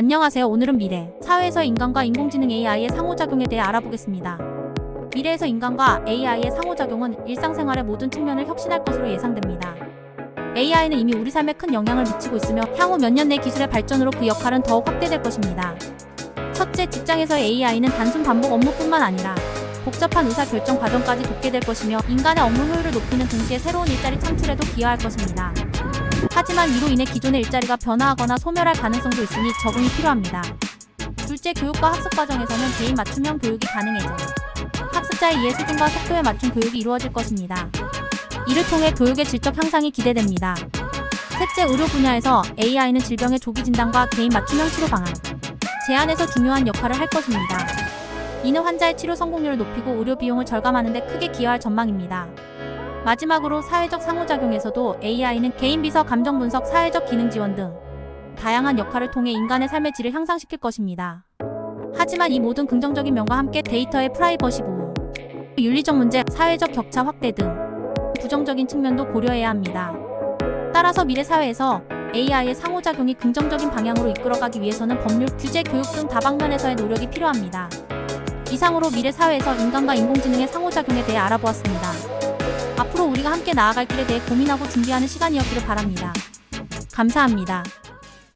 안녕하세요. 오늘은 미래, 사회에서 인간과 인공지능 AI의 상호작용에 대해 알아보겠습니다. 미래에서 인간과 AI의 상호작용은 일상생활의 모든 측면을 혁신할 것으로 예상됩니다. AI는 이미 우리 삶에 큰 영향을 미치고 있으며 향후 몇 년 내 기술의 발전으로 그 역할은 더욱 확대될 것입니다. 첫째, 직장에서의 AI는 단순 반복 업무뿐만 아니라 복잡한 의사결정 과정까지 돕게 될 것이며 인간의 업무 효율을 높이는 동시에 새로운 일자리 창출에도 기여할 것입니다. 하지만 이로 인해 기존의 일자리가 변화하거나 소멸할 가능성도 있으니 적응이 필요합니다. 둘째, 교육과 학습 과정에서는 개인 맞춤형 교육이 가능해져 학습자의 이해 수준과 속도에 맞춘 교육이 이루어질 것입니다. 이를 통해 교육의 질적 향상이 기대됩니다. 셋째, 의료 분야에서 AI는 질병의 조기 진단과 개인 맞춤형 치료 방안, 제안에서 중요한 역할을 할 것입니다. 이는 환자의 치료 성공률을 높이고 의료 비용을 절감하는 데 크게 기여할 전망입니다. 마지막으로 사회적 상호작용에서도 AI는 개인 비서 감정 분석, 사회적 기능 지원 등 다양한 역할을 통해 인간의 삶의 질을 향상시킬 것입니다. 하지만 이 모든 긍정적인 면과 함께 데이터의 프라이버시 보호, 윤리적 문제, 사회적 격차 확대 등 부정적인 측면도 고려해야 합니다. 따라서 미래 사회에서 AI의 상호작용이 긍정적인 방향으로 이끌어가기 위해서는 법률, 규제, 교육 등 다방면에서의 노력이 필요합니다. 이상으로 미래 사회에서 인간과 인공지능의 상호작용에 대해 알아보았습니다. 앞으로 우리가 함께 나아갈 길에 대해 고민하고 준비하는 시간이었기를 바랍니다. 감사합니다.